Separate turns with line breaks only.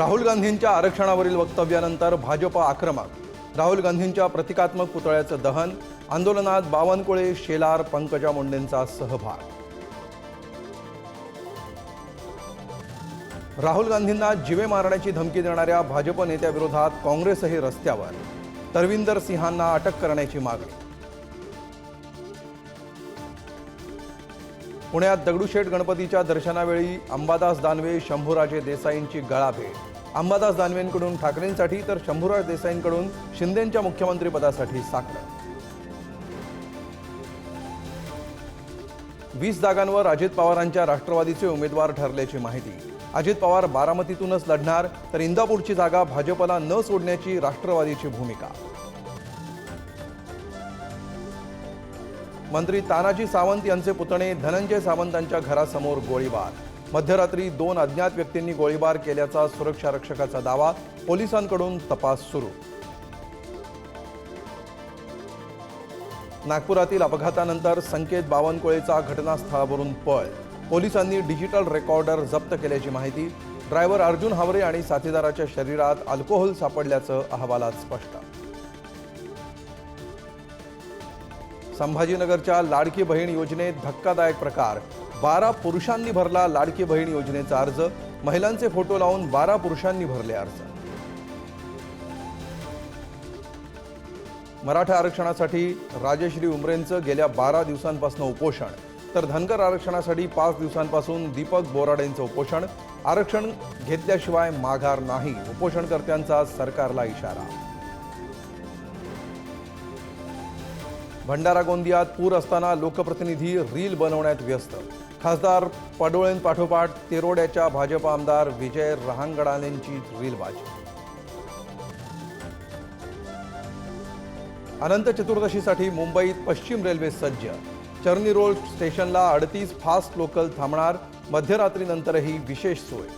राहुल गांधींच्या आरक्षणावरील वक्तव्यानंतर भाजप आक्रमक. राहुल गांधींच्या प्रतिकात्मक पुतळ्याचं दहन आंदोलनात बावनकुळे शेलार पंकजा मुंडेंचा सहभाग. राहुल गांधींना जिवे मारण्याची धमकी देणाऱ्या भाजप नेत्याविरोधात काँग्रेसही रस्त्यावर. तरविंदर सिंहांना अटक करण्याची मागणी. पुण्यात दगडूशेठ गणपतीच्या दर्शनावेळी अंबादास दानवे शंभूराजे देसाईंची गळाभेट. अंबादास दानवेंकडून ठाकरेंसाठी तर शंभूराज देसाईंकडून शिंदेंच्या मुख्यमंत्रीपदासाठी साकडं. वीस जागांवर अजित पवारांच्या राष्ट्रवादीचे उमेदवार ठरल्याची माहिती. अजित पवार बारामतीतूनच लढणार तर इंदापूरची जागा भाजपला न सोडण्याची राष्ट्रवादीची भूमिका. मंत्री तानाजी सावंत यांचे पुतणे धनंजय सावंतांच्या घरासमोर गोळीबार. मध्यरात्री दोन अज्ञात व्यक्तींनी गोळीबार केल्याचा सुरक्षा रक्षकाचा दावा पोलिसांकडून तपास सुरू. नागपुरातील अपघातानंतर संकेत बावनकुळेचा घटनास्थळावरून पळ. पोलिसांनी डिजिटल रेकॉर्डर जप्त केल्याची माहिती. ड्रायव्हर अर्जुन हावरे आणि साथीदाराच्या शरीरात अल्कोहोल सापडल्याचं अहवालात स्पष्ट. संभाजीनगरच्या लाडकी बहीण योजनेत धक्कादायक प्रकार. बारा पुरुषांनी भरला लाडकी बहीण योजनेचा अर्ज. महिलांचे फोटो लावून बारा पुरुषांनी भरले अर्ज. मराठा आरक्षणासाठी राजश्री उमरेंचं गेल्या बारा दिवसांपासून उपोषण. तर धनगर आरक्षणासाठी पाच दिवसांपासून दीपक बोराडेंचं उपोषण. आरक्षण घेतल्याशिवाय माघार नाही. उपोषणकर्त्यांचा सरकारला इशारा. भंडारा गोंदियात पूर असताना लोकप्रतिनिधी रील बनवण्यात व्यस्त. खासदार पाठोपाठ तेरोड्याच्या भाजप आमदार विजय रहांगडालेंची रीलबाजी. अनंत चतुर्दशीसाठी मुंबईत पश्चिम रेल्वे सज्ज. चर्नी रोड स्टेशनला अडतीस फास्ट लोकल थांबणार मध्यरात्रीनंतरही विशेष सोय.